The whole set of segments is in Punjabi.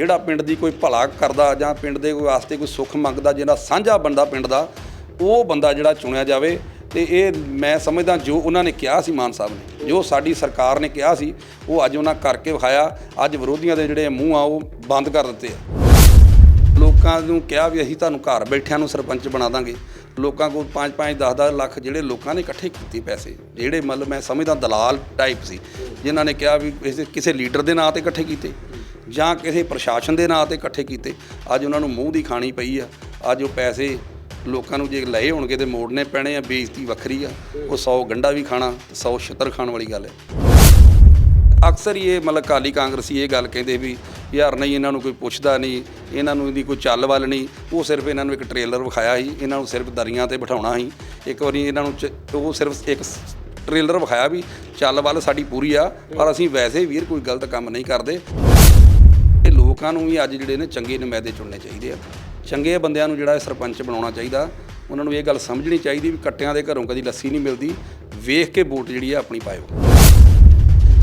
ਜਿਹੜਾ ਪਿੰਡ ਦੀ ਕੋਈ ਭਲਾ ਕਰਦਾ ਜਾਂ ਪਿੰਡ ਦੇ ਕੋਈ ਵਾਸਤੇ ਕੋਈ ਸੁੱਖ ਮੰਗਦਾ ਜਿਹੜਾ ਸਾਂਝਾ ਬੰਦਾ ਪਿੰਡ ਦਾ, ਉਹ ਬੰਦਾ ਜਿਹੜਾ ਚੁਣਿਆ ਜਾਵੇ, ਤੇ ਇਹ ਮੈਂ ਸਮਝਦਾ ਜੋ ਉਹਨਾਂ ਨੇ ਕਿਹਾ ਸੀ ਮਾਨ ਸਾਹਿਬ ਨੇ, ਜੋ ਸਾਡੀ ਸਰਕਾਰ ਨੇ ਕਿਹਾ ਸੀ, ਉਹ ਅੱਜ ਉਹਨਾਂ ਕਰਕੇ ਵਿਖਾਇਆ, ਅੱਜ ਵਿਰੋਧੀਆਂ ਦੇ ਜਿਹੜੇ ਮੂੰਹ ਆ, ਉਹ ਬੰਦ ਕਰ ਦਿੱਤੇ ਆ। ਲੋਕਾਂ ਨੂੰ ਕਿਹਾ ਵੀ ਅਸੀਂ ਤੁਹਾਨੂੰ ਘਰ ਬੈਠਿਆਂ ਨੂੰ ਸਰਪੰਚ ਬਣਾ ਦਾਂਗੇ। ਲੋਕਾਂ ਕੋਲ 5 5 10 10 ਲੱਖ ਜਿਹੜੇ ਲੋਕਾਂ ਨੇ ਇਕੱਠੇ ਕੀਤੇ ਪੈਸੇ, ਜਿਹੜੇ ਮਤਲਬ ਮੈਂ ਸਮਝਦਾ ਦਲਾਲ ਟਾਈਪ ਸੀ, ਜਿਨ੍ਹਾਂ ਨੇ ਕਿਹਾ ਵੀ ਕਿਸੇ- ਕਿਸੇ ਲੀਡਰ ਦੇ ਨਾਂ ਤੇ ਇਕੱਠੇ ਕੀਤੇ। ਜਾਂ ਕਿਸੇ ਪ੍ਰਸ਼ਾਸਨ ਦੇ ਨਾਂ ਤੇ ਇਕੱਠੇ ਕੀਤੇ, ਅੱਜ ਉਹਨਾਂ ਨੂੰ ਮੂੰਹ ਦੀ ਖਾਣੀ ਪਈ ਆ। ਅੱਜ ਉਹ ਪੈਸੇ ਲੋਕਾਂ ਨੂੰ ਜੇ ਲਏ ਹੋਣਗੇ ਤੇ ਮੋੜਨੇ ਪੈਣੇ ਆ, ਬੇਇੱਜ਼ਤੀ ਵੱਖਰੀ ਆ। ਉਹ 100 ਗੰਡਾ ਵੀ ਖਾਣਾ 100 ਛਿੱਤਰ ਖਾਣ ਵਾਲੀ ਗੱਲ ਹੈ ਅਕਸਰ ਹੀ ਇਹ ਮਤਲਬ ਕਾਲੀ ਕਾਂਗਰਸੀ ਇਹ ਗੱਲ ਕਹਿੰਦੇ ਵੀ, ਯਾਰ ਨਹੀਂ, ਇਹਨਾਂ ਨੂੰ ਕੋਈ ਪੁੱਛਦਾ ਨਹੀਂ, ਇਹਨਾਂ ਨੂੰ ਇਹਦੀ ਕੋਈ ਚੱਲ ਵੱਲ ਨਹੀਂ। ਉਹ ਸਿਰਫ ਇਹਨਾਂ ਨੂੰ ਇੱਕ ਟ੍ਰੇਲਰ ਵਿਖਾਇਆ ਸੀ, ਇਹਨਾਂ ਨੂੰ ਸਿਰਫ ਦਰੀਆਂ ਤੇ ਬਿਠਾਉਣਾ ਸੀ। ਇੱਕ ਵਾਰੀ ਇਹਨਾਂ ਨੂੰ ਚ- ਉਹ ਸਿਰਫ ਇੱਕ ਟ੍ਰੇਲਰ ਵਿਖਾਇਆ ਵੀ ਚੱਲ ਵੱਲ ਸਾਡੀ ਪੂਰੀ ਆ, ਪਰ ਅਸੀਂ ਵੈਸੇ ਵੀਰ ਕੋਈ ਗਲਤ ਕੰਮ ਨਹੀਂ ਕਰਦੇ। ਲੋਕਾਂ ਨੂੰ ਵੀ ਅੱਜ ਜਿਹੜੇ ਨੇ ਚੰਗੇ ਨੁਮਾਇੰਦੇ ਚੁਣਨੇ ਚਾਹੀਦੇ ਆ। ਚੰਗੇ ਬੰਦਿਆਂ ਨੂੰ ਜਿਹੜਾ ਸਰਪੰਚ ਬਣਾਉਣਾ ਚਾਹੀਦਾ। ਉਹਨਾਂ ਨੂੰ ਇਹ ਗੱਲ ਸਮਝਣੀ ਚਾਹੀਦੀ ਵੀ ਕੱਟਿਆਂ ਦੇ ਘਰੋਂ ਕਦੀ ਲੱਸੀ ਨਹੀਂ ਮਿਲਦੀ। ਵੇਖ ਕੇ ਵੋਟ ਜਿਹੜੀ ਆ ਆਪਣੀ ਪਾਇਓ।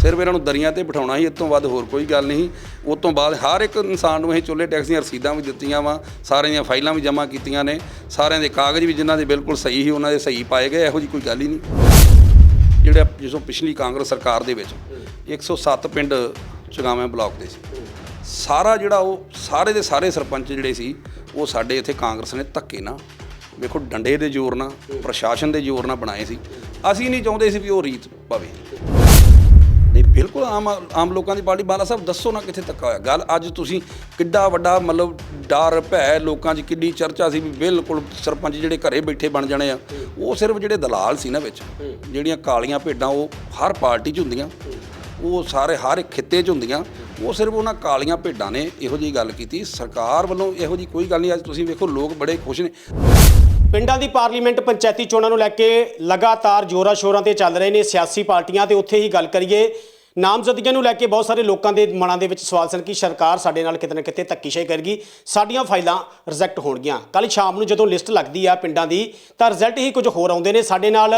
ਸਿਰਫ ਇਹਨਾਂ ਨੂੰ ਦਰੀਆਂ ਤੇ ਬਿਠਾਉਣਾ ਹੀ ਇਸ ਤੋਂ ਵੱਧ ਹੋਰ ਕੋਈ ਗੱਲ ਨਹੀਂ। ਉਸ ਤੋਂ ਬਾਅਦ ਹਰ ਇੱਕ ਇਨਸਾਨ ਨੂੰ ਇਹ ਚੁੱਲ੍ਹੇ ਟੈਕਸ ਦੀਆਂ ਰਸੀਦਾਂ ਵੀ ਦਿੱਤੀਆਂ ਵਾ। ਸਾਰਿਆਂ ਦੀਆਂ ਫਾਈਲਾਂ ਵੀ ਜਮ੍ਹਾਂ ਕੀਤੀਆਂ ਨੇ। ਸਾਰਿਆਂ ਦੇ ਕਾਗਜ਼ ਵੀ ਜਿਨ੍ਹਾਂ ਦੇ ਬਿਲਕੁਲ ਸਹੀ ਸੀ ਉਹਨਾਂ ਦੇ ਸਹੀ ਪਾਏ ਗਏ, ਇਹੋ ਜੀ ਕੋਈ ਗੱਲ ਹੀ ਨਹੀਂ। ਜਿਹੜਾ ਜਿਸੋਂ ਪਿਛਲੀ ਕਾਂਗਰਸ ਸਰਕਾਰ ਦੇ ਵਿੱਚ 107 ਪਿੰਡ ਚੁਗਾਵੇਂ ਬਲਾਕ ਦੇ ਸੀ। ਸਾਰਾ ਜਿਹੜਾ ਉਹ ਸਾਰੇ ਦੇ ਸਾਰੇ ਸਰਪੰਚ ਜਿਹੜੇ ਸੀ, ਉਹ ਸਾਡੇ ਇੱਥੇ ਕਾਂਗਰਸ ਨੇ ਧੱਕੇ ਨਾਲ, ਵੇਖੋ ਡੰਡੇ ਦੇ ਜ਼ੋਰ ਨਾਲ, ਪ੍ਰਸ਼ਾਸਨ ਦੇ ਜ਼ੋਰ ਨਾਲ ਬਣਾਏ ਸੀ। ਅਸੀਂ ਨਹੀਂ ਚਾਹੁੰਦੇ ਸੀ ਵੀ ਉਹ ਰੀਤ ਪਵੇ। ਨਹੀਂ, ਬਿਲਕੁਲ ਆਮ ਆਮ ਲੋਕਾਂ ਦੀ ਪਾਰਟੀ, ਬਾਲਾ ਸਾਹਿਬ ਦੱਸੋ ਨਾ ਕਿੱਥੇ ਤੱਕ ਹੋਇਆ। ਗੱਲ ਅੱਜ ਤੁਸੀਂ ਕਿੱਡਾ ਵੱਡਾ ਮਤਲਬ ਡਰ, ਭੈ ਲੋਕਾਂ 'ਚ ਕਿੱਡੀ ਚਰਚਾ ਸੀ ਵੀ ਬਿਲਕੁਲ ਸਰਪੰਚ ਜਿਹੜੇ ਘਰੇ ਬੈਠੇ ਬਣ ਜਾਣੇ ਆ, ਉਹ ਸਿਰਫ ਜਿਹੜੇ ਦਲਾਲ ਸੀ ਨਾ ਵਿੱਚ, ਜਿਹੜੀਆਂ ਕਾਲੀਆਂ ਭੇਡਾਂ ਉਹ ਹਰ ਪਾਰਟੀ 'ਚ ਹੁੰਦੀਆਂ, ਉਹ ਸਾਰੇ ਹਰ ਇੱਕ ਖਿੱਤੇ 'ਚ ਹੁੰਦੀਆਂ ਉਹ ਸਿਰਫ ਉਹਨਾਂ ਕਾਲੀਆਂ ਭੇਡਾਂ ਨੇ ਇਹੋ ਜਿਹੀ ਗੱਲ ਕੀਤੀ। ਸਰਕਾਰ ਵੱਲੋਂ ਇਹੋ ਜਿਹੀ ਕੋਈ ਗੱਲ ਨਹੀਂ। ਅੱਜ ਤੁਸੀਂ ਵੇਖੋ, ਲੋਕ ਬੜੇ ਖੁਸ਼ ਨੇ। ਪਿੰਡਾਂ ਦੀ ਪਾਰਲੀਮੈਂਟ ਪੰਚਾਇਤੀ ਚੋਣਾਂ ਨੂੰ ਲੈ ਕੇ ਲਗਾਤਾਰ ਜੋਰਾਂ ਸ਼ੋਰਾਂ ਤੇ ਚੱਲ ਰਹੇ ਨੇ ਸਿਆਸੀ ਪਾਰਟੀਆਂ ਤੇ ਉੱਥੇ ਹੀ ਗੱਲ ਕਰੀਏ। ਨਾਮਜ਼ਦਗੀਆਂ ਨੂੰ ਲੈ ਕੇ ਬਹੁਤ ਸਾਰੇ ਲੋਕਾਂ ਦੇ ਮਨਾਂ ਦੇ ਵਿੱਚ ਸਵਾਲ ਸਨ ਕਿ ਸਰਕਾਰ ਸਾਡੇ ਨਾਲ ਕਿਤੇ ਨਾ ਕਿਤੇ ਧੱਕੀਸ਼ਾਹੀ ਕਰੇਗੀ, ਸਾਡੀਆਂ ਫਾਈਲਾਂ ਰਿਜੈਕਟ ਹੋਣਗੀਆਂ। ਕੱਲ ਸ਼ਾਮ ਨੂੰ ਜਦੋਂ ਲਿਸਟ ਲੱਗਦੀ ਆ ਪਿੰਡਾਂ ਦੀ, ਤਾਂ ਰਿਜ਼ਲਟ ਹੀ ਕੁਝ ਹੋਰ ਆਉਂਦੇ ਨੇ। ਸਾਡੇ ਨਾਲ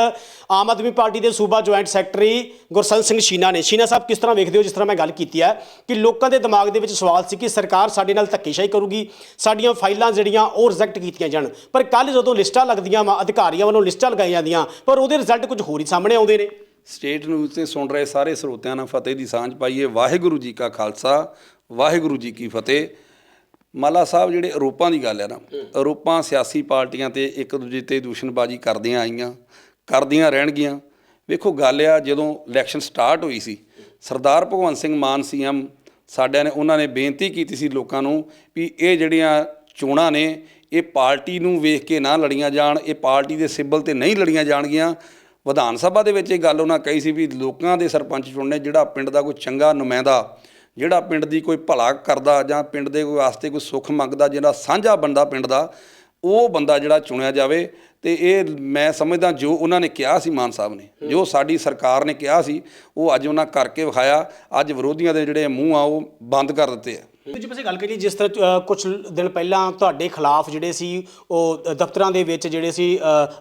ਆਮ ਆਦਮੀ ਪਾਰਟੀ ਦੇ ਸੂਬਾ ਜੁਆਇੰਟ ਸੈਕਟਰੀ ਗੁਰਸੰਤ ਸਿੰਘ ਸ਼ੀਨਾ ਨੇ। ਸ਼ੀਨਾ ਸਾਹਿਬ, ਕਿਸ ਤਰ੍ਹਾਂ ਵੇਖਦੇ ਹੋ, ਜਿਸ ਤਰ੍ਹਾਂ ਮੈਂ ਗੱਲ ਕੀਤੀ ਹੈ, ਕਿ ਲੋਕਾਂ ਦੇ ਦਿਮਾਗ ਦੇ ਵਿੱਚ ਸਵਾਲ ਸੀ ਕਿ ਸਰਕਾਰ ਸਾਡੇ ਨਾਲ ਧੱਕੇਸ਼ਾਹੀ ਕਰੂਗੀ, ਸਾਡੀਆਂ ਫਾਈਲਾਂ ਜਿਹੜੀਆਂ ਉਹ ਰਿਜੈਕਟ ਕੀਤੀਆਂ ਜਾਣ। ਪਰ ਕੱਲ ਜਦੋਂ ਲਿਸਟਾਂ ਲੱਗਦੀਆਂ ਵਾ, ਅਧਿਕਾਰੀਆਂ ਵੱਲੋਂ ਲਿਸਟਾਂ ਲਗਾਈਆਂ ਜਾਂਦੀਆਂ, ਪਰ ਉਹਦੇ ਰਿਜ਼ਲਟ ਕੁਝ ਹੋਰ ਹੀ ਸਾਹਮਣੇ ਆਉਂਦੇ ਨੇ। ਸਟੇਟ ਨਿਊਜ਼ ਤੇ ਸੁਣ ਰਹੇ ਸਾਰੇ ਸਰੋਤਿਆਂ ਨਾਲ ਫਤਿਹ ਦੀ ਸਾਂਝ ਪਾਈਏ। ਵਾਹਿਗੁਰੂ ਜੀ ਕਾ ਖਾਲਸਾ, ਵਾਹਿਗੁਰੂ ਜੀ ਕੀ ਫਤਿਹ। ਮਾਲਾ ਸਾਹਿਬ, ਜਿਹੜੇ ਆਰੋਪਾਂ ਦੀ ਗੱਲ ਹੈ ਨਾ ਆਰੋਪਾਂ ਸਿਆਸੀ ਪਾਰਟੀਆਂ ਤੇ ਇੱਕ ਦੂਜੇ ਤੇ ਦੂਸ਼ਣਬਾਜ਼ੀ ਕਰਦੀਆਂ ਆਈਆਂ, ਕਰਦੀਆਂ ਰਹਿਣਗੀਆਂ। ਵੇਖੋ, ਗੱਲ ਆ ਜਦੋਂ ਇਲੈਕਸ਼ਨ ਸਟਾਰਟ ਹੋਈ ਸੀ, ਸਰਦਾਰ ਭਗਵੰਤ ਸਿੰਘ ਮਾਨ ਸੀਐਮ ਸਾਡਿਆਂ ਨੇ, ਉਹਨਾਂ ਨੇ ਬੇਨਤੀ ਕੀਤੀ ਸੀ ਲੋਕਾਂ ਨੂੰ ਵੀ ਇਹ ਜਿਹੜੀਆਂ ਚੋਣਾਂ ਨੇ, ਇਹ ਪਾਰਟੀ ਨੂੰ ਵੇਖ ਕੇ ਨਾ ਲੜੀਆਂ ਜਾਣ, ਇਹ ਪਾਰਟੀ ਦੇ ਸਿਬਲ ਤੇ ਨਹੀਂ ਲੜੀਆਂ ਜਾਣਗੀਆਂ। ਵਿਧਾਨ ਸਭਾ ਦੇ ਵਿੱਚ ਇਹ ਗੱਲ ਉਹਨਾਂ ਕਹੀ ਸੀ ਵੀ ਲੋਕਾਂ ਦੇ ਸਰਪੰਚ ਚੁਣਨੇ ਜਿਹੜਾ ਪਿੰਡ ਦਾ ਕੋਈ ਚੰਗਾ ਨੁਮਾਇੰਦਾ ਜਿਹੜਾ ਪਿੰਡ ਦੀ ਕੋਈ ਭਲਾ ਕਰਦਾ ਜਾਂ ਪਿੰਡ ਦੇ ਕੋਈ ਵਾਸਤੇ ਕੋਈ ਸੁੱਖ ਮੰਗਦਾ ਜਿਹੜਾ ਸਾਂਝਾ ਬੰਦਾ ਪਿੰਡ ਦਾ ਉਹ ਬੰਦਾ ਜਿਹੜਾ ਚੁਣਿਆ ਜਾਵੇ ਤੇ ਇਹ ਮੈਂ ਸਮਝਦਾ ਜੋ ਉਹਨਾਂ ਨੇ ਕਿਹਾ ਸੀ ਮਾਨ ਸਾਹਿਬ ਨੇ ਜੋ ਸਾਡੀ ਸਰਕਾਰ ਨੇ ਕਿਹਾ ਸੀ ਉਹ ਅੱਜ ਉਹਨਾਂ ਕਰਕੇ ਵਿਖਾਇਆ ਅੱਜ ਵਿਰੋਧੀਆਂ ਦੇ ਜਿਹੜੇ ਮੂੰਹ ਆ ਉਹ ਬੰਦ ਕਰ ਦਿੱਤੇ ਆ। ਦੂਜੇ ਪਾਸੇ ਗੱਲ ਕਰੀਏ ਜਿਸ ਤਰ੍ਹਾਂ ਕੁਝ ਦਿਨ ਪਹਿਲਾਂ ਤੁਹਾਡੇ ਖਿਲਾਫ ਜਿਹੜੇ ਸੀ ਉਹ ਦਫ਼ਤਰਾਂ ਦੇ ਵਿੱਚ ਜਿਹੜੇ ਸੀ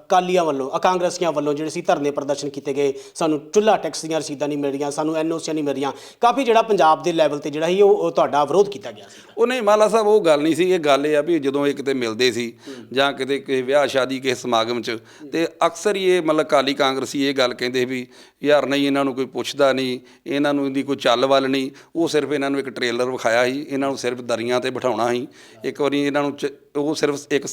ਕਾਲੀਆਂ ਵੱਲੋਂ ਕਾਂਗਰਸੀਆਂ ਵੱਲੋਂ ਜਿਹੜੇ ਸੀ ਧਰਨੇ ਪ੍ਰਦਰਸ਼ਨ ਕੀਤੇ ਗਏ। ਸਾਨੂੰ ਚੁੱਲ੍ਹਾ ਟੈਕਸ ਦੀਆਂ ਰਸੀਦਾਂ ਨਹੀਂ ਮਿਲ ਰਹੀਆਂ ਸਾਨੂੰ ਐਨਓਸੀਆਂ ਨਹੀਂ ਮਿਲ ਰਹੀਆਂ। ਕਾਫੀ ਜਿਹੜਾ ਪੰਜਾਬ ਦੇ ਲੈਵਲ ਤੇ ਜਿਹੜਾ ਸੀ ਉਹ ਉਹ ਤੁਹਾਡਾ ਵਿਰੋਧ ਕੀਤਾ ਗਿਆ ਸੀ। ਉਹ ਨਹੀਂ ਮਾਲਾ ਸਾਹਿਬ ਉਹ ਗੱਲ ਨਹੀਂ ਸੀ। ਇਹ ਗੱਲ ਇਹ ਆ ਵੀ ਜਦੋਂ ਇਹ ਕਿਤੇ ਮਿਲਦੇ ਸੀ ਜਾਂ ਕਿਤੇ ਕਿਸੇ ਵਿਆਹ ਸ਼ਾਦੀ ਕਿਸੇ ਸਮਾਗਮ 'ਚ ਤੇ ਅਕਸਰ ਹੀ ਇਹ ਮਤਲਬ ਕਾਲੀ ਕਾਂਗਰਸੀ ਇਹ ਗੱਲ ਕਹਿੰਦੇ ਵੀ ਯਾਰ ਨਹੀਂ ਇਹਨਾਂ ਨੂੰ ਕੋਈ ਪੁੱਛਦਾ ਨਹੀਂ ਇਹਨਾਂ ਨੂੰ ਇਹਦੀ ਕੋਈ ਚੱਲ ਵੱਲ ਨਹੀਂ। ਉਹ ਸਿਰਫ ਇਹਨਾਂ ਨੂੰ ਇੱਕ ਟ੍ਰੇਲਰ ਵਿਖਾਇਆ ਸੀ ਇਹਨਾਂ ਨੂੰ ਸਿਰਫ ਦਰੀਆਂ ਤੇ ਬਿਠਾਉਣਾ ਸੀ। ਇੱਕ ਵਾਰੀ ਇਹਨਾਂ ਨੂੰ ਚ- ਉਹ ਸਿਰਫ ਇੱਕ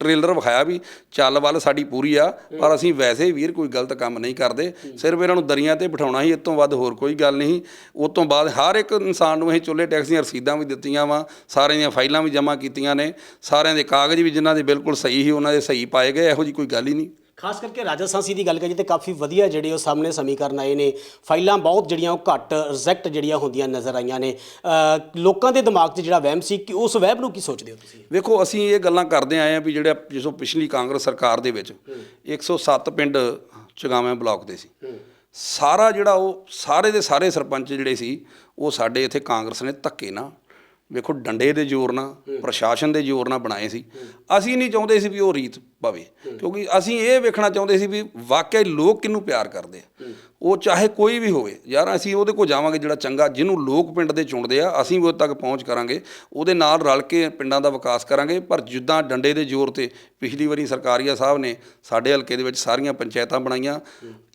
ਟ੍ਰੇਲਰ ਵਿਖਾਇਆ ਵੀ ਚੱਲ ਵੱਲ ਸਾਡੀ ਪੂਰੀ ਆ, ਪਰ ਅਸੀਂ ਵੈਸੇ ਵੀਰ ਕੋਈ ਗਲਤ ਕੰਮ ਨਹੀਂ ਕਰਦੇ। ਸਿਰਫ ਇਹਨਾਂ ਨੂੰ ਦਰੀਆਂ ਤੇ ਬਿਠਾਉਣਾ ਸੀ, ਇਸ ਤੋਂ ਵੱਧ ਹੋਰ ਕੋਈ ਗੱਲ ਨਹੀਂ। ਉਸ ਤੋਂ ਬਾਅਦ ਹਰ ਇੱਕ ਇਨਸਾਨ ਨੂੰ ਅਸੀਂ ਚੁੱਲ੍ਹੇ ਟੈਕਸ ਦੀਆਂ ਰਸੀਦਾਂ ਵੀ ਦਿੱਤੀਆਂ ਵਾ, ਸਾਰਿਆਂ ਦੀਆਂ ਫਾਈਲਾਂ ਵੀ ਜਮ੍ਹਾਂ ਕੀਤੀਆਂ ਨੇ। ਸਾਰਿਆਂ ਦੇ ਕਾਗਜ਼ ਵੀ ਜਿਨ੍ਹਾਂ ਦੇ ਬਿਲਕੁਲ ਸਹੀ ਸੀ, ਉਹਨਾਂ ਦੇ ਸਹੀ ਪਾਏ ਗਏ, ਇਹੋ ਜੀ ਕੋਈ ਗੱਲ ਹੀ ਨਹੀਂ। ਖਾਸ ਕਰਕੇ ਰਾਜਸਥਾਨੀ ਦੀ ਗੱਲ ਕਰੀਏ ਤੇ ਕਾਫੀ ਵਧੀਆ ਜਿਹੜੇ ਉਹ ਸਾਹਮਣੇ ਸਮੀਕਰਨ ਆਏ ਨੇ। ਫਾਈਲਾਂ ਬਹੁਤ ਜਿਹੜੀਆਂ ਉਹ ਘੱਟ ਰਿਜੈਕਟ ਜਿਹੜੀਆਂ ਹੁੰਦੀਆਂ ਨਜ਼ਰ ਆਈਆਂ ਨੇ। ਲੋਕਾਂ ਦੇ ਦਿਮਾਗ 'ਚ ਜਿਹੜਾ ਵਹਿਮ ਸੀ ਕਿ ਉਸ ਵਹਿਮ ਨੂੰ ਕੀ ਸੋਚਦੇ ਹੋ ਤੁਸੀਂ? ਵੇਖੋ ਅਸੀਂ ਇਹ ਗੱਲਾਂ ਕਰਦੇ ਆਏ ਆ ਵੀ ਜਿਹੜਾ ਜਿਸੋਂ ਪਿਛਲੀ ਕਾਂਗਰਸ ਸਰਕਾਰ ਦੇ ਵਿੱਚ 107 ਪਿੰਡ ਚੁਗਾਵੇਂ ਬਲਾਕ ਦੇ ਸੀ। ਸਾਰਾ ਜਿਹੜਾ ਉਹ ਸਾਰੇ ਦੇ ਸਾਰੇ ਸਰਪੰਚ ਜਿਹੜੇ ਸੀ ਉਹ ਸਾਡੇ ਇੱਥੇ ਕਾਂਗਰਸ ਨੇ ਧੱਕੇ ਨਾਲ ਵੇਖੋ ਡੰਡੇ ਦੇ ਜ਼ੋਰ ਨਾਲ ਪ੍ਰਸ਼ਾਸਨ ਦੇ ਜ਼ੋਰ ਨਾਲ ਬਣਾਏ ਸੀ। ਅਸੀਂ ਨਹੀਂ ਚਾਹੁੰਦੇ ਸੀ ਵੀ ਉਹ ਰੀਤ ਪਵੇ। ਕਿਉਂਕਿ ਅਸੀਂ ਇਹ ਵੇਖਣਾ ਚਾਹੁੰਦੇ ਸੀ ਵੀ ਵਾਕਿਆ ਲੋਕ ਕਿਹਨੂੰ ਪਿਆਰ ਕਰਦੇ ਆ। ਉਹ ਚਾਹੇ ਕੋਈ ਵੀ ਹੋਵੇ, ਯਾਰ ਅਸੀਂ ਉਹਦੇ ਕੋਲ ਜਾਵਾਂਗੇ ਜਿਹੜਾ ਚੰਗਾ, ਜਿਹਨੂੰ ਲੋਕ ਪਿੰਡ ਦੇ ਚੁਣਦੇ ਆ, ਅਸੀਂ ਵੀ ਉਹਦੇ ਤੱਕ ਪਹੁੰਚ ਕਰਾਂਗੇ। ਉਹਦੇ ਨਾਲ ਰਲ ਕੇ ਪਿੰਡਾਂ ਦਾ ਵਿਕਾਸ ਕਰਾਂਗੇ। ਪਰ ਜਿੱਦਾਂ ਡੰਡੇ ਦੇ ਜ਼ੋਰ ਤੇ ਪਿਛਲੀ ਵਾਰੀ ਸਰਕਾਰੀਆ ਸਾਹਿਬ ਨੇ ਸਾਡੇ ਹਲਕੇ ਦੇ ਵਿੱਚ ਸਾਰੀਆਂ ਪੰਚਾਇਤਾਂ ਬਣਾਈਆਂ,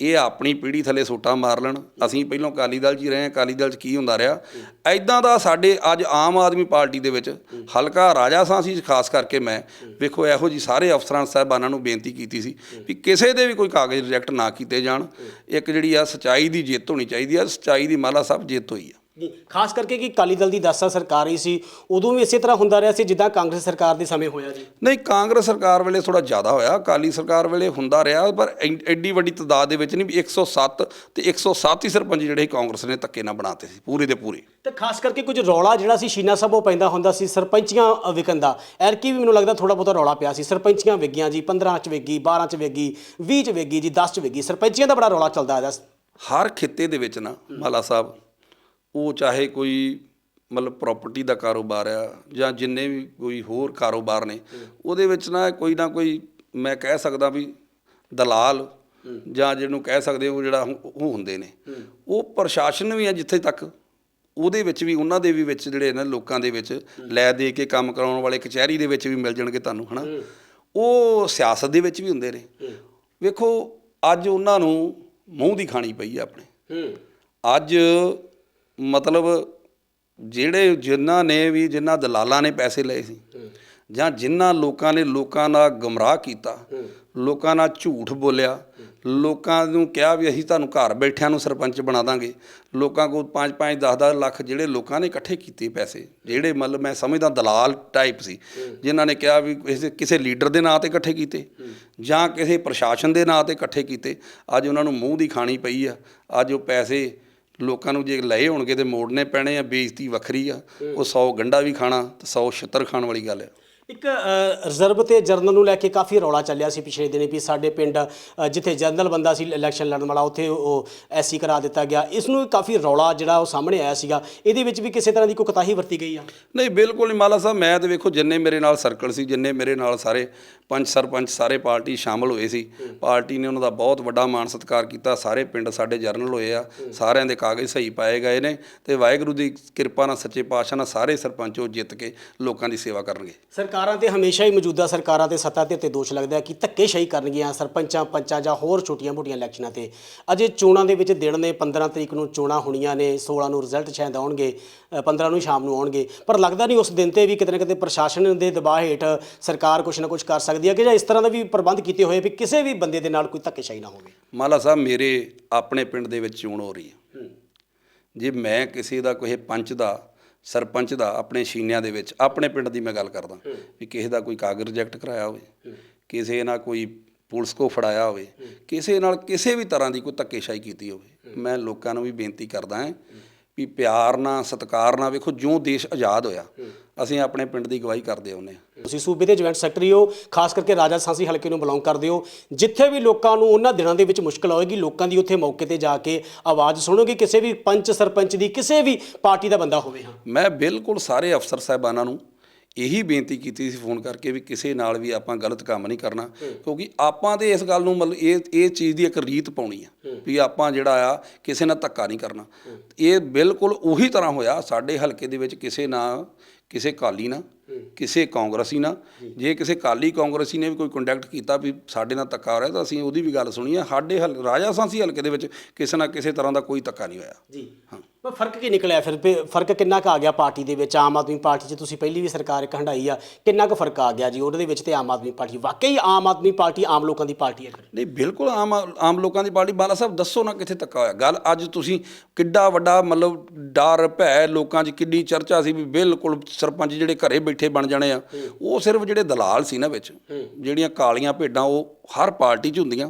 ਇਹ ਆਪਣੀ ਪੀੜ੍ਹੀ ਥੱਲੇ ਸੋਟਾ ਮਾਰ ਲੈਣ। ਅਸੀਂ ਪਹਿਲਾਂ ਅਕਾਲੀ ਦਲ 'ਚ ਹੀ ਰਹੇ ਹਾਂ, ਅਕਾਲੀ ਦਲ 'ਚ ਕੀ ਹੁੰਦਾ ਰਿਹਾ? ਐਦਾਂ ਦਾ ਸਾਡੇ ਅੱਜ ਆਮ ਆਦਮੀ ਪਾਰਟੀ ਦੇ ਵਿੱਚ ਹਲਕਾ ਰਾਜਾ ਸਾਂ ਸੀ ਖਾਸ ਕਰਕੇ ਮੈਂ, ਵੇਖੋ ਇਹੋ ਜੀ ਸਾਰੇ ਅਫਸਰਾਂ ਸਾਹਿਬਾਨਾਂ ਨੂੰ ਬੇਨਤੀ ਕੀਤੀ ਸੀ ਵੀ ਕਿਸੇ ਦੇ ਵੀ ਕੋਈ ਕਾਗਜ਼ ਰਿਜੈਕਟ ਨਾ ਕੀਤੇ ਜਾਣ। ਇੱਕ ਜਿਹੜੀ ਆ ਸਚਾਈ ਦੀ ਜਿੱਤ ਹੋਣੀ ਚਾਹੀਦੀ ਆ, ਸਚਾਈ ਦੀ ਮਾਲਾ ਸਾਹਿਬ ਜਿੱਤ ਹੋਈ ਆ। ਜੀ, ਖਾਸ ਕਰਕੇ ਕਿ ਅਕਾਲੀ ਦਲ ਦੀ 10 ਸਾਲ ਸਰਕਾਰ ਹੀ ਸੀ ਉਦੋਂ ਵੀ ਇਸੇ ਤਰ੍ਹਾਂ ਹੁੰਦਾ ਰਿਹਾ ਸੀ ਜਿੱਦਾਂ ਕਾਂਗਰਸ ਸਰਕਾਰ ਦੇ ਸਮੇਂ ਹੋਇਆ ਜੀ ਨਹੀਂ ਕਾਂਗਰਸ ਸਰਕਾਰ ਵੇਲੇ ਥੋੜਾ ਜ਼ਿਆਦਾ ਹੋਇਆ ਅਕਾਲੀ ਸਰਕਾਰ ਵੇਲੇ ਹੁੰਦਾ ਰਿਹਾ ਪਰ ਐ- ਐਡੀ ਵੱਡੀ ਤਦਾਦ ਦੇ ਵਿੱਚ ਨਹੀਂ ਵੀ 107 ਤੇ 107 ਹੀ ਸਰਪੰਚ ਜਿਹੜੇ ਕਾਂਗਰਸ ਨੇ ਧੱਕੇ ਨਾਲ ਬਣਾਤੇ ਸੀ ਪੂਰੇ ਦੇ ਪੂਰੇ। ਤੇ ਖਾਸ ਕਰਕੇ ਕੁਝ ਰੌਲਾ ਜਿਹੜਾ ਸੀ ਸ਼ੀਨਾ ਸਾਹਿਬੋਂ ਪੈਂਦਾ ਹੁੰਦਾ ਸੀ ਸਰਪੰਚੀਆਂ ਅ, ਵਿਕਣ ਦਾ। ਐਰਕੀ ਵੀ ਮੈਨੂੰ ਲੱਗਦਾ ਥੋੜਾ ਬਹੁਤਾ ਰੌਲਾ ਪਿਆ ਸੀ ਸਰਪੰਚੀਆਂ ਵਿਗੀਆਂ ਜੀ 15 ਚ ਵਿਗੀ 12 ਚ ਵਿਗੀ 20 ਚ ਵਿਗੀ ਜੀ 10 ਚ ਵਿਗੀ ਸਰਪੰਚੀਆਂ ਦਾ ਬੜਾ ਰੌਲਾ ਚੱਲਦਾ ਆਇਆ ਹਰ ਖਿੱਤੇ ਦੇ ਵਿੱਚ ਨਾ ਮਾਲਾ ਸਾਹਿਬ ਉਹ ਚਾਹੇ ਕੋਈ ਮਤਲਬ ਪ੍ਰਾਪਰਟੀ ਦਾ ਕਾਰੋਬਾਰ ਆ ਜਾਂ ਜਿੰਨੇ ਵੀ ਕੋਈ ਹੋਰ ਕਾਰੋਬਾਰ ਨੇ ਉਹਦੇ ਵਿੱਚ ਨਾ ਕੋਈ ਨਾ ਕੋਈ ਮੈਂ ਕਹਿ ਸਕਦਾ ਵੀ ਦਲਾਲ ਜਾਂ ਜਿਹਨੂੰ ਕਹਿ ਸਕਦੇ ਹੋ ਜਿਹੜਾ ਉਹ ਹੁੰਦੇ ਨੇ। ਉਹ ਪ੍ਰਸ਼ਾਸਨ ਵੀ ਆ ਜਿੱਥੇ ਤੱਕ ਉਹਦੇ ਵਿੱਚ ਵੀ ਉਹਨਾਂ ਦੇ ਵੀ ਵਿੱਚ ਜਿਹੜੇ ਨੇ ਲੋਕਾਂ ਦੇ ਵਿੱਚ ਲੈ ਦੇ ਕੇ ਕੰਮ ਕਰਾਉਣ ਵਾਲੇ ਕਚਹਿਰੀ ਦੇ ਵਿੱਚ ਵੀ ਮਿਲ ਜਾਣਗੇ ਤੁਹਾਨੂੰ ਹਨਾ? ਉਹ ਸਿਆਸਤ ਦੇ ਵਿੱਚ ਵੀ ਹੁੰਦੇ ਨੇ। ਵੇਖੋ ਅੱਜ ਉਹਨਾਂ ਨੂੰ ਮੂੰਹ ਦੀ ਖਾਣੀ ਪਈ ਆ ਆਪਣੇ। ਅੱਜ ਮਤਲਬ ਜਿਹੜੇ ਜਿਨ੍ਹਾਂ ਨੇ ਵੀ ਜਿਨ੍ਹਾਂ ਦਲਾਲਾਂ ਨੇ ਪੈਸੇ ਲਏ ਸੀ ਜਾਂ ਜਿਨ੍ਹਾਂ ਲੋਕਾਂ ਨੇ ਲੋਕਾਂ ਦਾ ਗਮਰਾਹ ਕੀਤਾ ਲੋਕਾਂ ਨਾਲ ਝੂਠ ਬੋਲਿਆ ਲੋਕਾਂ ਨੂੰ ਕਿਹਾ ਵੀ ਅਸੀਂ ਤੁਹਾਨੂੰ ਘਰ ਬੈਠਿਆਂ ਨੂੰ ਸਰਪੰਚ ਬਣਾ ਦਾਂਗੇ। ਲੋਕਾਂ ਕੋਲ 5 5 10 10 ਲੱਖ ਜਿਹੜੇ ਲੋਕਾਂ ਨੇ ਇਕੱਠੇ ਕੀਤੇ ਪੈਸੇ ਜਿਹੜੇ ਮਤਲਬ ਮੈਂ ਸਮਝਦਾ ਦਲਾਲ ਟਾਈਪ ਸੀ ਜਿਨ੍ਹਾਂ ਨੇ ਕਿਹਾ ਵੀ ਕਿਸੇ ਕਿਸੇ ਲੀਡਰ ਦੇ ਨਾਂ ਤੇ ਇਕੱਠੇ ਕੀਤੇ ਜਾਂ ਕਿਸੇ ਪ੍ਰਸ਼ਾਸਨ ਦੇ ਨਾਂ ਤੇ ਇਕੱਠੇ ਕੀਤੇ। ਅੱਜ ਉਹਨਾਂ ਨੂੰ ਮੂੰਹ ਦੀ ਖਾਣੀ ਪਈ ਆ ਅੱਜ ਉਹ ਪੈਸੇ ਲੋਕਾਂ ਨੂੰ ਜੇ ਲਏ ਹੋਣਗੇ ਤੇ ਮੋੜਨੇ ਪੈਣੇ ਆ, ਬੇਇੱਜ਼ਤੀ ਵੱਖਰੀ ਆ, ਉਹ 100 ਗੰਡਾ ਵੀ ਖਾਣਾ ਤੇ 100 ਛਿੱਤਰ ਖਾਣ ਵਾਲੀ ਗੱਲ ਆ। ਇੱਕ ਰਿਜ਼ਰਵ ਤੇ ਜਰਨਲ ਨੂੰ ਲੈ ਕੇ ਕਾਫੀ ਰੌਲਾ ਚੱਲਿਆ ਸੀ ਪਿਛਲੇ ਦਿਨੇ ਵੀ ਸਾਡੇ ਪਿੰਡ ਜਿੱਥੇ ਜਰਨਲ ਬੰਦਾ ਸੀ ਇਲੈਕਸ਼ਨ ਲੜਨ ਵਾਲਾ ਉੱਥੇ ਉਹ ਐਸੀ ਕਰਾ ਦਿੱਤਾ ਗਿਆ। ਇਸ ਨੂੰ ਕਾਫੀ ਰੌਲਾ ਜਿਹੜਾ ਉਹ ਸਾਹਮਣੇ ਆਇਆ ਸੀਗਾ। ਇਹਦੇ ਵਿੱਚ ਵੀ ਕਿਸੇ ਤਰ੍ਹਾਂ ਦੀ ਕੋਈ ਕੁਤਾਹੀ ਵਰਤੀ ਗਈ ਆ? ਨਹੀਂ ਬਿਲਕੁਲ ਨਹੀਂ ਮਾਲਾ ਸਾਹਿਬ। ਮੈਂ ਤੇ ਵੇਖੋ ਜਿੰਨੇ ਮੇਰੇ ਨਾਲ ਸਰਕਲ ਸੀ ਜਿੰਨੇ ਮੇਰੇ ਨਾਲ ਸਾਰੇ ਪੰਚ ਸਰਪੰਚ ਸਾਰੇ ਪਾਰਟੀ ਸ਼ਾਮਲ ਹੋਏ ਸੀ। ਪਾਰਟੀ ਨੇ ਉਹਨਾਂ ਦਾ ਬਹੁਤ ਵੱਡਾ ਮਾਣ ਸਤਿਕਾਰ ਕੀਤਾ। ਸਾਰੇ ਪਿੰਡ ਸਾਡੇ ਜਰਨਲ ਹੋਏ ਆ। ਸਾਰਿਆਂ ਦੇ ਕਾਗਜ਼ ਸਹੀ ਪਾਏ ਗਏ ਨੇ ਤੇ ਵਾਹਿਗੁਰੂ ਦੀ ਕਿਰਪਾ ਨਾਲ ਸੱਚੇ ਪਾਤਸ਼ਾਹ ਨਾਲ ਸਾਰੇ ਸਰਪੰਚ ਉਹ ਜਿੱਤ ਕੇ ਲੋਕਾਂ ਦੀ ਸੇਵਾ ਕਰਨਗੇ। ਸਰਕਾਰਾਂ ਸਰਕਾਰਾਂ ਤੇ ਹਮੇਸ਼ਾ ਹੀ ਮੌਜੂਦਾ ਸਰਕਾਰਾਂ ਤੇ ਸੱਤਾ ਦੇ ਉੱਤੇ ਦੋਸ਼ ਲੱਗਦਾ ਕਿ ਧੱਕੇਸ਼ਾਹੀ ਕਰਨਗੀਆਂ ਸਰਪੰਚਾਂ ਪੰਚਾਂ ਜਾਂ ਹੋਰ ਛੋਟੀਆਂ-ਮੋਟੀਆਂ ਇਲੈਕਸ਼ਨਾਂ ਤੇ। ਅਜੇ ਚੋਣਾਂ ਦੇ ਵਿੱਚ ਦਿਨ ਨੇ 15 ਤਰੀਕ ਨੂੰ ਚੋਣਾਂ ਹੋਣੀਆਂ ਨੇ 16 ਨੂੰ ਰਿਜ਼ਲਟ ਸ਼ਾਇਦ ਆਉਣਗੇ ਅ, 15 ਨੂੰ ਸ਼ਾਮ ਨੂੰ ਆਉਣਗੇ। ਪਰ ਲੱਗਦਾ ਨਹੀਂ ਉਸ ਦਿਨ ਤੇ ਵੀ ਕਿਤੇ ਨਾ ਕਿਤੇ ਪ੍ਰਸ਼ਾਸਨ ਦੇ ਦਬਾਅ ਹੇਠ ਸਰਕਾਰ ਕੁਝ ਨਾ ਕੁਝ ਕਰ ਸਕਦੀ ਹੈ ਕਿ ਜਾਂ ਇਸ ਤਰ੍ਹਾਂ ਦਾ ਵੀ ਪ੍ਰਬੰਧ ਕੀਤੇ ਹੋਏ ਵੀ ਕਿਸੇ ਵੀ ਬੰਦੇ ਦੇ ਨਾਲ ਕੋਈ ਧੱਕੇਸ਼ਾਹੀ ਨਾ ਹੋਵੇ। ਮਾਲਾ ਸਾਹਿਬ ਮੇਰੇ ਆਪਣੇ ਪਿੰਡ ਦੇ ਵਿੱਚ ਚੋਣ ਹੋ ਰਹੀ ਹੈ। ਜੇ ਮੈਂ ਕਿਸੇ ਦਾ ਕੋਈ ਪੰਚ ਦਾ ਸਰਪੰਚ ਦਾ ਆਪਣੇ ਸ਼ੀਨਿਆਂ ਦੇ ਵਿੱਚ ਆਪਣੇ ਪਿੰਡ ਦੀ ਮੈਂ ਗੱਲ ਕਰਦਾ ਵੀ ਕਿਸੇ ਦਾ ਕੋਈ ਕਾਗਜ਼ ਰਿਜੈਕਟ ਕਰਾਇਆ ਹੋਵੇ ਕਿਸੇ ਨਾਲ ਕੋਈ ਪੁਲਿਸ ਕੋ ਫੜਾਇਆ ਹੋਵੇ ਕਿਸੇ ਨਾਲ ਕਿਸੇ ਵੀ ਤਰ੍ਹਾਂ ਦੀ ਕੋਈ ਧੱਕੇਸ਼ਾਹੀ ਕੀਤੀ ਹੋਵੇ ਮੈਂ ਲੋਕਾਂ ਨੂੰ ਵੀ ਬੇਨਤੀ ਕਰਦਾ ਹਾਂ ਵੀ ਪਿਆਰ ਨਾਲ ਸਤਿਕਾਰ ਨਾਲ ਵੇਖੋ ਜਿਉਂ ਦੇਸ਼ ਆਜ਼ਾਦ ਹੋਇਆ ਅਸੀਂ ਆਪਣੇ ਪਿੰਡ ਦੀ ਗਵਾਹੀ ਕਰਦੇ ਆਉਂਦੇ ਹਾਂ। ਤੁਸੀਂ ਸੂਬੇ ਦੇ ਜੁਆਇੰਟ ਸੈਕਟਰੀ ਹੋ ਖਾਸ ਕਰਕੇ ਰਾਜਾ ਸਾਂਸੀ ਹਲਕੇ ਨੂੰ ਬਿਲੋਂਗ ਕਰਦੇ ਹੋ ਜਿੱਥੇ ਵੀ ਲੋਕਾਂ ਨੂੰ ਉਹਨਾਂ ਦਿਨਾਂ ਦੇ ਵਿੱਚ ਮੁਸ਼ਕਲ ਆਏਗੀ ਲੋਕਾਂ ਦੀ ਉੱਥੇ ਮੌਕੇ ਤੇ ਜਾ ਕੇ ਆਵਾਜ਼ ਸੁਣੋਗੇ ਕਿਸੇ ਵੀ ਪੰਚ ਸਰਪੰਚ ਦੀ ਕਿਸੇ ਵੀ ਪਾਰਟੀ ਦਾ ਬੰਦਾ ਹੋਵੇ ਹਾਂ। ਮੈਂ ਬਿਲਕੁਲ ਸਾਰੇ ਅਫਸਰ ਸਾਹਿਬਾਨਾਂ ਨੂੰ ਇਹੀ ਬੇਨਤੀ ਕੀਤੀ ਸੀ ਫੋਨ ਕਰਕੇ ਵੀ ਕਿਸੇ ਨਾਲ ਵੀ ਆਪਾਂ ਗਲਤ ਕੰਮ ਨਹੀਂ ਕਰਨਾ ਕਿਉਂਕਿ ਆਪਾਂ ਤੇ ਇਸ ਗੱਲ ਨੂੰ ਮਤਲਬ ਇਹ ਇਹ ਚੀਜ਼ ਦੀ ਇੱਕ ਰੀਤ ਪਾਉਣੀ ਆ ਵੀ ਆਪਾਂ ਜਿਹੜਾ ਆ ਕਿਸੇ ਨਾਲ ਧੱਕਾ ਨਹੀਂ ਕਰਨਾ। ਇਹ ਬਿਲਕੁਲ ਉਹੀ ਤਰ੍ਹਾਂ ਹੋਇਆ ਸਾਡੇ ਹਲਕੇ ਦੇ ਵਿੱਚ ਕਿਸੇ ਨਾਲ ਕਿਸੇ ਕਾਲੀ ਨਾਲ ਕਿਸੇ ਕਾਂਗਰਸੀ ਨਾਲ। ਜੇ। ਕਿਸੇ ਕਾਲੀ ਕਾਂਗਰਸੀ ਨੇ ਵੀ ਕੋਈ ਕੰਟੈਕਟ ਕੀਤਾ ਵੀ ਸਾਡੇ ਨਾਲ ਧੱਕਾ ਹੋ ਰਿਹਾ ਤਾਂ ਅਸੀਂ ਉਹਦੀ ਵੀ ਗੱਲ ਸੁਣੀ ਆ। ਸਾਡੇ ਹਲ ਰਾਜਾ ਸਾਂਸੀ ਹਲਕੇ ਦੇ ਵਿੱਚ ਕਿਸੇ ਨਾ ਕਿਸੇ ਤਰ੍ਹਾਂ ਦਾ ਕੋਈ ਧੱਕਾ ਨਹੀਂ ਹੋਇਆ। ਜੀ। ਪਰ ਫ਼ਰਕ ਕੀ ਨਿਕਲਿਆ ਫਿਰ? ਵੀ ਫ਼ਰਕ ਕਿੰਨਾ ਕੁ ਆ ਗਿਆ ਪਾਰਟੀ ਦੇ ਵਿੱਚ? ਆਮ ਆਦਮੀ ਪਾਰਟੀ 'ਚ ਤੁਸੀਂ ਪਹਿਲੀ ਵੀ ਸਰਕਾਰ ਇੱਕ ਹੰਡਾਈ ਆ ਕਿੰਨਾ ਕੁ ਫ਼ਰਕ ਆ ਗਿਆ ਜੀ ਉਹਦੇ ਵਿੱਚ ਤੇ ਆਮ ਆਦਮੀ ਪਾਰਟੀ? ਵਾਕਈ ਆਮ ਆਦਮੀ ਪਾਰਟੀ ਆਮ ਲੋਕਾਂ ਦੀ ਪਾਰਟੀ ਹੈ ਨਹੀਂ ਬਿਲਕੁਲ ਆਮ ਆਮ ਲੋਕਾਂ ਦੀ ਪਾਰਟੀ। ਬਾਲਾ ਸਾਹਿਬ ਦੱਸੋ ਨਾ ਕਿੱਥੇ ਤੱਕ ਹੋਇਆ? ਗੱਲ ਅੱਜ ਤੁਸੀਂ ਕਿੱਡਾ ਵੱਡਾ ਮਤਲਬ ਡਰ ਭੈ ਲੋਕਾਂ 'ਚ ਕਿੱਡੀ ਚਰਚਾ ਸੀ ਵੀ ਬਿਲਕੁਲ ਸਰਪੰਚ ਜਿਹੜੇ ਘਰੇ ਬੈਠੇ ਬਣ ਜਾਣੇ ਆ ਉਹ ਸਿਰਫ ਜਿਹੜੇ ਦਲਾਲ ਸੀ ਨਾ ਵਿੱਚ ਜਿਹੜੀਆਂ ਕਾਲੀਆਂ ਭੇਡਾਂ ਉਹ ਹਰ ਪਾਰਟੀ 'ਚ ਹੁੰਦੀਆਂ।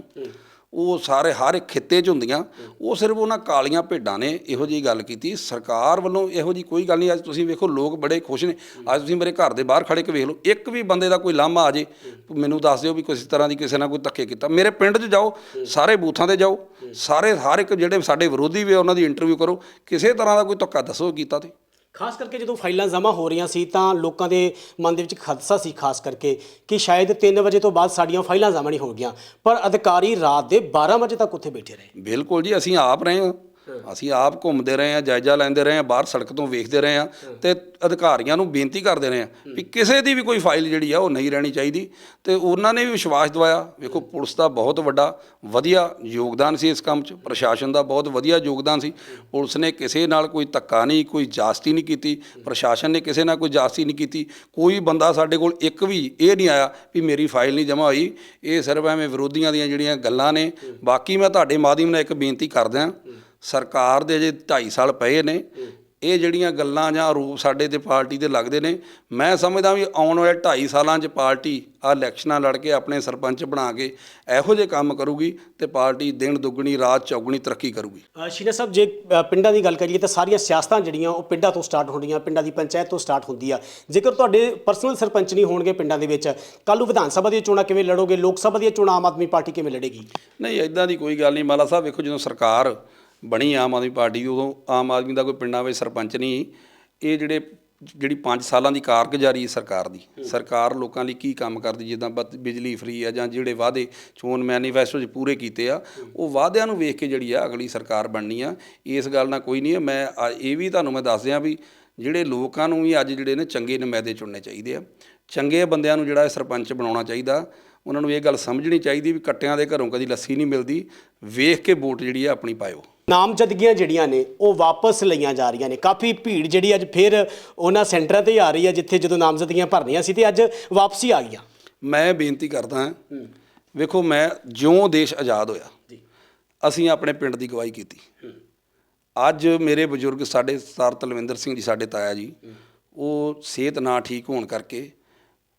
ਉਹ ਸਾਰੇ ਹਰ ਇੱਕ ਖਿੱਤੇ 'ਚ ਹੁੰਦੀਆਂ, ਉਹ ਸਿਰਫ ਉਹਨਾਂ ਕਾਲੀਆਂ ਭੇਡਾਂ ਨੇ ਇਹੋ ਜਿਹੀ ਗੱਲ ਕੀਤੀ। ਸਰਕਾਰ ਵੱਲੋਂ ਇਹੋ ਜਿਹੀ ਕੋਈ ਗੱਲ ਨਹੀਂ, ਅੱਜ ਤੁਸੀਂ ਵੇਖੋ ਲੋਕ ਬੜੇ ਖੁਸ਼ ਨੇ। ਅੱਜ ਤੁਸੀਂ ਮੇਰੇ ਘਰ ਦੇ ਬਾਹਰ ਖੜੇ ਕੇ ਵੇਖ ਲਓ, ਇੱਕ ਵੀ ਬੰਦੇ ਦਾ ਕੋਈ ਲਾਮਾ ਆ ਜੇ, ਮੈਨੂੰ ਦੱਸ ਦਿਓ ਵੀ ਕਿਸੇ ਤਰ੍ਹਾਂ ਦੀ ਕਿਸੇ ਨਾਲ ਕੋਈ ਧੱਕੇ ਕੀਤਾ। ਮੇਰੇ ਪਿੰਡ 'ਚ ਜਾਓ, ਸਾਰੇ ਬੂਥਾਂ ਤੇ ਜਾਓ, ਸਾਰੇ ਹਰ ਇੱਕ ਜਿਹੜੇ ਸਾਡੇ ਵਿਰੋਧੀ ਵੀ ਉਹਨਾਂ ਦੀ ਇੰਟਰਵਿਊ ਕਰੋ, ਕਿਸੇ ਤਰ੍ਹਾਂ ਦਾ ਕੋਈ ਧੱਕਾ ਦੱਸੋ ਕੀਤਾ ਤੇ ਖਾਸ ਕਰਕੇ ਜਦੋਂ ਫਾਈਲਾਂ ਜਮ੍ਹਾਂ ਹੋ ਰਹੀਆਂ ਸੀ ਤਾਂ ਲੋਕਾਂ ਦੇ ਮਨ ਦੇ ਵਿੱਚ ਖਦਸ਼ਾ ਸੀ ਖਾਸ ਕਰਕੇ ਕਿ ਸ਼ਾਇਦ 3 ਵਜੇ ਤੋਂ ਬਾਅਦ ਸਾਡੀਆਂ ਫਾਈਲਾਂ ਜਮ੍ਹਾਂ ਨਹੀਂ ਹੋਣਗੀਆਂ। ਪਰ ਅਧਿਕਾਰੀ ਰਾਤ ਦੇ 12 ਵਜੇ ਤੱਕ ਉੱਥੇ ਬੈਠੇ ਰਹੇ। ਬਿਲਕੁਲ ਜੀ, ਅਸੀਂ ਆਪ ਰਹੇ ਹਾਂ। ਅਸੀਂ ਆਪ ਘੁੰਮਦੇ ਰਹੇ ਹਾਂ, ਜਾਇਜ਼ਾ ਲੈਂਦੇ ਰਹੇ ਹਾਂ, ਬਾਹਰ ਸੜਕ ਤੋਂ ਵੇਖਦੇ ਰਹੇ ਹਾਂ ਤੇ ਅਧਿਕਾਰੀਆਂ ਨੂੰ ਬੇਨਤੀ ਕਰਦੇ ਰਹੇ ਹਾਂ ਵੀ ਕਿਸੇ ਦੀ ਵੀ ਕੋਈ ਫਾਈਲ ਜਿਹੜੀ ਆ ਉਹ ਨਹੀਂ ਰਹਿਣੀ ਚਾਹੀਦੀ ਤੇ ਉਹਨਾਂ ਨੇ ਵੀ ਵਿਸ਼ਵਾਸ ਦਵਾਇਆ, ਵੇਖੋ ਪੁਲਿਸ ਦਾ ਬਹੁਤ ਵੱਡਾ, ਵਧੀਆ ਯੋਗਦਾਨ ਸੀ ਇਸ ਕੰਮ 'ਚ, ਪ੍ਰਸ਼ਾਸਨ ਦਾ ਬਹੁਤ ਵਧੀਆ ਯੋਗਦਾਨ ਸੀ। ਪੁਲਿਸ ਨੇ ਕਿਸੇ ਨਾਲ ਕੋਈ ਧੱਕਾ ਨਹੀਂ, ਕੋਈ ਜਾਸਤੀ ਨਹੀਂ ਕੀਤੀ, ਪ੍ਰਸ਼ਾਸਨ ਨੇ ਕਿਸੇ ਨਾਲ ਕੋਈ ਜਾਸਤੀ ਨਹੀਂ ਕੀਤੀ, ਕੋਈ ਬੰਦਾ ਸਾਡੇ ਕੋਲ ਇੱਕ ਵੀ ਇਹ ਨਹੀਂ ਆਇਆ ਵੀ ਮੇਰੀ ਫਾਈਲ ਨਹੀਂ ਜਮ੍ਹਾਂ ਹੋਈ, ਇਹ ਸਿਰਫ ਐਵੇਂ ਵਿਰੋਧੀਆਂ ਦੀਆਂ ਜਿਹੜੀਆਂ ਗੱਲਾਂ ਨੇ। ਬਾਕੀ ਮੈਂ ਤੁਹਾਡੇ ਮਾਧਿਅਮ ਨਾਲ ਇੱਕ ਬੇਨਤੀ ਕਰਦਾ ਸਰਕਾਰ ਦੇ ਜੇ 2.5 ਸਾਲ ਪਏ ਨੇ ਇਹ ਜਿਹੜੀਆਂ ਗੱਲਾਂ ਜਾਂ ਆਰੋਪ ਸਾਡੇ ਤੇ ਪਾਰਟੀ ਦੇ ਲੱਗਦੇ ਨੇ ਮੈਂ ਸਮਝਦਾ ਵੀ ਆਉਣ ਵਾਲੇ 2.5 ਸਾਲਾਂ 'ਚ ਪਾਰਟੀ ਆ ਇਲੈਕਸ਼ਨਾਂ ਲੜ ਕੇ ਆਪਣੇ ਸਰਪੰਚ ਬਣਾ ਕੇ ਇਹੋ ਜਿਹੇ ਕੰਮ ਕਰੂਗੀ ਤੇ ਪਾਰਟੀ ਦਿਨ ਦੁੱਗਣੀ ਰਾਤ ਚੌਗਣੀ ਤਰੱਕੀ ਕਰੂਗੀ। ਸ਼ੀਨਾ ਸਾਹਿਬ ਜੇ ਪਿੰਡਾਂ ਦੀ ਗੱਲ ਕਰੀਏ ਤਾਂ ਸਾਰੀਆਂ ਸਿਆਸਤਾਂ ਜਿਹੜੀਆਂ ਉਹ ਪਿੰਡਾਂ ਤੋਂ ਸਟਾਰਟ ਹੁੰਦੀਆਂ ਪਿੰਡਾਂ ਦੀ ਪੰਚਾਇਤ ਤੋਂ ਸਟਾਰਟ ਹੁੰਦੀ ਆ। ਜੇਕਰ ਤੁਹਾਡੇ ਪਰਸਨਲ ਸਰਪੰਚ ਨਹੀਂ ਹੋਣਗੇ ਪਿੰਡਾਂ ਦੇ ਵਿੱਚ ਕੱਲ੍ਹ ਨੂੰ ਵਿਧਾਨ ਸਭਾ ਦੀਆਂ ਚੋਣਾਂ ਕਿਵੇਂ ਲੜੋਗੇ? ਲੋਕ ਸਭਾ ਦੀਆਂ ਚੋਣਾਂ ਆਮ ਆਦਮੀ ਪਾਰਟੀ ਕਿਵੇਂ ਲੜੇਗੀ? ਨਹੀਂ ਇਦਾਂ ਦੀ ਕੋਈ ਗੱਲ ਨਹੀਂ। ਮਾਲਾ ਸਾਹਿਬ ਵੇਖੋ ਜਦੋਂ ਸਰਕਾਰ ਬਣੀ ਆਮ ਆਦਮੀ ਪਾਰਟੀ ਉਦੋਂ ਆਮ ਆਦਮੀ ਦਾ ਕੋਈ ਪਿੰਡਾਂ ਵਿੱਚ ਸਰਪੰਚ ਨਹੀਂ ਇਹ ਜਿਹੜੇ ਜਿਹੜੀ 5 ਸਾਲਾਂ ਦੀ ਕਾਰਗੁਜ਼ਾਰੀ ਸਰਕਾਰ ਦੀ। ਸਰਕਾਰ ਲੋਕਾਂ ਲਈ ਕੀ ਕੰਮ ਕਰਦੀ ਜਿੱਦਾਂ ਬਿਜਲੀ ਫ੍ਰੀ ਆ ਜਾਂ ਜਿਹੜੇ ਵਾਅਦੇ ਚੋਣ ਮੈਨੀਫੈਸਟੋ 'ਚ ਪੂਰੇ ਕੀਤੇ ਆ ਉਹ ਵਾਅਦਿਆਂ ਨੂੰ ਵੇਖ ਕੇ ਜਿਹੜੀ ਆ ਅਗਲੀ ਸਰਕਾਰ ਬਣਨੀ ਆ। ਇਸ ਗੱਲ ਨਾਲ ਕੋਈ ਨਹੀਂ ਹੈ ਮੈਂ ਇਹ ਵੀ ਤੁਹਾਨੂੰ ਮੈਂ ਦੱਸ ਦਿਆਂ ਵੀ ਜਿਹੜੇ ਲੋਕਾਂ ਨੂੰ ਵੀ ਅੱਜ ਜਿਹੜੇ ਨੇ ਚੰਗੇ ਨੁਮਾਇੰਦੇ ਚੁਣਨੇ ਚਾਹੀਦੇ ਆ। ਚੰਗੇ ਬੰਦਿਆਂ ਨੂੰ ਜਿਹੜਾ ਸਰਪੰਚ ਬਣਾਉਣਾ ਚਾਹੀਦਾ ਉਹਨਾਂ ਨੂੰ ਇਹ ਗੱਲ ਸਮਝਣੀ ਚਾਹੀਦੀ ਵੀ ਕੱਟਿਆਂ ਦੇ ਘਰੋਂ ਕਦੀ ਲੱਸੀ ਨਹੀਂ ਮਿਲਦੀ। ਵੇਖ ਕੇ ਵੋਟ ਜਿਹੜੀ ਆ ਆਪਣੀ ਪਾਇਓ। ਨਾਮਜ਼ਦਗੀਆਂ ਜਿਹੜੀਆਂ ਨੇ ਉਹ ਵਾਪਸ ਲਈਆਂ ਜਾ ਰਹੀਆਂ ਨੇ। ਕਾਫੀ ਭੀੜ ਜਿਹੜੀ ਅੱਜ ਫਿਰ ਉਹਨਾਂ ਸੈਂਟਰਾਂ ਤੇ ਆ ਰਹੀ ਹੈ ਜਿੱਥੇ ਜਦੋਂ ਨਾਮਜ਼ਦਗੀਆਂ ਭਰਨੀਆਂ ਸੀ ਤੇ ਅੱਜ ਵਾਪਸੀ ਆ ਗਈਆਂ। ਮੈਂ ਬੇਨਤੀ ਕਰਦਾ ਹਾਂ ਵੇਖੋ ਮੈਂ ਜਿਉਂ ਦੇਸ਼ ਆਜ਼ਾਦ ਹੋਇਆ ਜੀ। ਅਸੀਂ ਆਪਣੇ ਪਿੰਡ ਦੀ ਗਵਾਹੀ ਕੀਤੀ। ਅੱਜ ਮੇਰੇ ਬਜ਼ੁਰਗ ਸਾਡੇ ਸਰ ਤਲਵਿੰਦਰ ਸਿੰਘ ਜੀ ਸਾਡੇ ਤਾਇਆ ਜੀ ਉਹ ਸਿਹਤ ਨਾ ਠੀਕ ਹੋਣ ਕਰਕੇ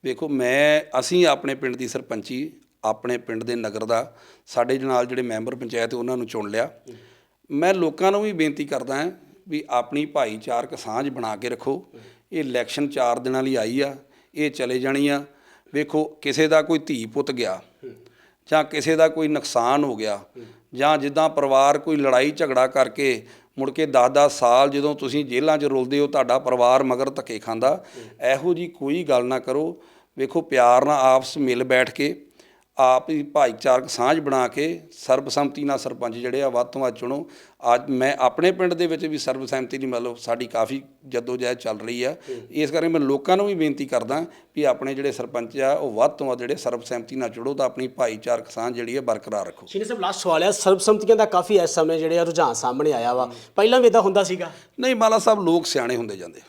ਵੇਖੋ ਮੈਂ ਅਸੀਂ ਆਪਣੇ ਪਿੰਡ ਦੀ ਸਰਪੰਚੀ ਆਪਣੇ ਪਿੰਡ ਦੇ ਨਗਰ ਦਾ ਸਾਡੇ ਨਾਲ ਜਿਹੜੇ ਮੈਂਬਰ ਪੰਚਾਇਤ ਉਹਨਾਂ ਨੂੰ ਚੁਣ ਲਿਆ। ਮੈਂ ਲੋਕਾਂ ਨੂੰ ਵੀ ਬੇਨਤੀ ਕਰਦਾ ਹਾਂ ਵੀ ਆਪਣੀ ਭਾਈਚਾਰਕ ਸਾਂਝ ਬਣਾ ਕੇ ਰੱਖੋ। ਇਹ ਇਲੈਕਸ਼ਨ 4 ਦਿਨਾਂ ਲਈ ਆਈ ਆ, ਇਹ ਚਲੇ ਜਾਣੀ ਆ। ਵੇਖੋ, ਕਿਸੇ ਦਾ ਕੋਈ ਧੀ ਪੁੱਤ ਗਿਆ ਜਾਂ ਕਿਸੇ ਦਾ ਕੋਈ ਨੁਕਸਾਨ ਹੋ ਗਿਆ ਜਾਂ ਜਿੱਦਾਂ ਪਰਿਵਾਰ ਕੋਈ ਲੜਾਈ ਝਗੜਾ ਕਰਕੇ ਮੁੜ ਕੇ 10-10 ਸਾਲ ਜਦੋਂ ਤੁਸੀਂ ਜੇਲ੍ਹਾਂ 'ਚ ਰੁਲਦੇ ਹੋ, ਤੁਹਾਡਾ ਪਰਿਵਾਰ ਮਗਰ ਧੱਕੇ ਖਾਂਦਾ, ਇਹੋ ਜੀ ਕੋਈ ਗੱਲ ਨਾ ਕਰੋ। ਵੇਖੋ, ਪਿਆਰ ਨਾਲ ਆਪਸ ਮਿਲ ਬੈਠ ਕੇ ਆਪ ਹੀ ਭਾਈਚਾਰਕ ਸਾਂਝ ਬਣਾ ਕੇ ਸਰਬਸੰਮਤੀ ਨਾਲ ਸਰਪੰਚ ਜਿਹੜੇ ਆ ਵੱਧ ਤੋਂ ਵੱਧ ਚੁਣੋ। ਅੱਜ ਮੈਂ ਆਪਣੇ ਪਿੰਡ ਦੇ ਵਿੱਚ ਵੀ ਸਰਬਸੰਮਤੀ ਦੀ ਮਤਲਬ ਸਾਡੀ ਕਾਫੀ ਜਦੋਜਹਿਦ ਚੱਲ ਰਹੀ ਆ। ਇਸ ਕਰਕੇ ਮੈਂ ਲੋਕਾਂ ਨੂੰ ਵੀ ਬੇਨਤੀ ਕਰਦਾ ਵੀ ਆਪਣੇ ਜਿਹੜੇ ਸਰਪੰਚ ਆ ਉਹ ਵੱਧ ਤੋਂ ਵੱਧ ਜਿਹੜੇ ਸਰਬਸੰਮਤੀ ਨਾਲ ਜੁੜੋ ਤਾਂ ਆਪਣੀ ਭਾਈਚਾਰਕ ਸਾਂਝ ਜਿਹੜੀ ਹੈ ਬਰਕਰਾਰ ਰੱਖੋ। ਸ਼ੀਨਾ ਸਾਹਿਬ ਲਾਸਟ ਸਵਾਲ ਹੈ ਸਰਬਸੰਮਤੀਆਂ ਦਾ ਕਾਫੀ ਇਸ ਸਮੇਂ ਜਿਹੜੇ ਆ ਰੁਝਾਨ ਸਾਹਮਣੇ ਆਇਆ ਵਾ। ਪਹਿਲਾਂ ਵੀ ਇਦਾਂ ਹੁੰਦਾ ਸੀਗਾ? ਨਹੀਂ ਮਾਲਾ ਸਾਹਿਬ ਲੋਕ ਸਿਆਣੇ ਹੁੰਦੇ ਜਾਂਦੇ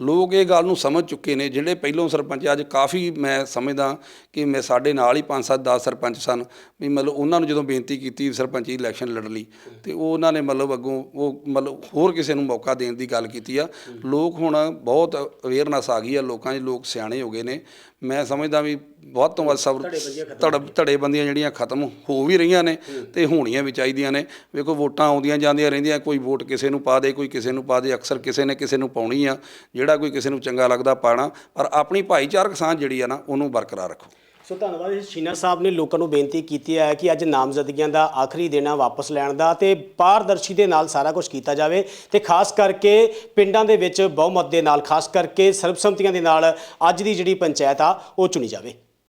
ਲੋਕ ਇਹ ਗੱਲ ਨੂੰ ਸਮਝ ਚੁੱਕੇ ਨੇ, ਜਿਹੜੇ ਪਹਿਲੋਂ ਸਰਪੰਚ, ਅੱਜ ਕਾਫੀ ਮੈਂ ਸਮਝਦਾ ਕਿ ਮੈਂ ਸਾਡੇ ਨਾਲ ਹੀ 5 7 10 ਸਰਪੰਚ ਸਨ, ਵੀ ਮਤਲਬ ਉਹਨਾਂ ਨੂੰ ਜਦੋਂ ਬੇਨਤੀ ਕੀਤੀ ਸਰਪੰਚੀ ਇਲੈਕਸ਼ਨ ਲੜਨ ਲਈ, ਤੇ ਉਹ ਉਹਨਾਂ ਨੇ ਮਤਲਬ ਅੱਗੋਂ ਉਹ ਮਤਲਬ ਹੋਰ ਕਿਸੇ ਨੂੰ ਮੌਕਾ ਦੇਣ ਦੀ ਗੱਲ ਕੀਤੀ ਆ। ਲੋਕ ਹੁਣ ਬਹੁਤ ਅਵੇਅਰਨੈਸ ਆ ਗਈ ਆ, ਲੋਕਾਂ 'ਚ ਲੋਕ ਸਿਆਣੇ ਹੋ ਗਏ ਨੇ। ਮੈਂ ਸਮਝਦਾ ਵੀ ਵੱਧ ਤੋਂ ਵੱਧ ਸਬਰ ਧੜ ਧੜੇ ਬੰਦੀਆਂ ਜਿਹੜੀਆਂ ਖਤਮ ਹੋ ਵੀ ਰਹੀਆਂ ਨੇ ਤੇ ਹੋਣੀਆਂ ਵੀ ਚਾਹੀਦੀਆਂ ਨੇ। ਵੇਖੋ ਵੋਟਾਂ ਆਉਂਦੀਆਂ ਜਾਂਦੀਆਂ ਰਹਿੰਦੀਆਂ ਕੋਈ ਵੋਟ ਕਿਸੇ ਨੂੰ ਪਾ ਦੇ ਕੋਈ ਕਿਸੇ ਨੂੰ ਪਾ ਦੇ ਅਕਸਰ ਕਿਸੇ ਨੇ ਕਿਸੇ ਨੂੰ ਪਾਉਣੀ ਆ ਜਿਹੜਾ ਕੋਈ ਕਿਸੇ ਨੂੰ ਚੰਗਾ ਲੱਗਦਾ ਪਾਣਾ ਪਰ ਆਪਣੀ ਭਾਈਚਾਰਕ ਸਾਂਝ ਜਿਹੜੀ ਆ ਨਾ ਉਹਨੂੰ ਬਰਕਰਾਰ ਰੱਖੋ। ਸੋ ਧੰਨਵਾਦ ਜੀ। ਸ਼ੀਨਾ ਸਾਹਿਬ ਨੇ ਲੋਕਾਂ ਨੂੰ ਬੇਨਤੀ ਕੀਤੀ ਹੈ ਕਿ ਅੱਜ ਨਾਮਜ਼ਦਗੀਆਂ ਦਾ ਆਖਰੀ ਦਿਨ ਆ ਵਾਪਸ ਲੈਣ ਦਾ ਤੇ ਪਾਰਦਰਸ਼ੀ ਦੇ ਨਾਲ ਸਾਰਾ ਕੁਝ ਕੀਤਾ ਜਾਵੇ ਤੇ ਖਾਸ ਕਰਕੇ ਪਿੰਡਾਂ ਦੇ ਵਿੱਚ ਬਹੁਮਤ ਦੇ ਨਾਲ ਖਾਸ ਕਰਕੇ ਸਰਬਸੰਮਤੀਆਂ ਦੇ ਨਾਲ ਅੱਜ ਦੀ ਜਿਹੜੀ ਪੰਚਾਇਤ ਆ ਉਹ ਚੁਣੀ ਜਾਵੇ।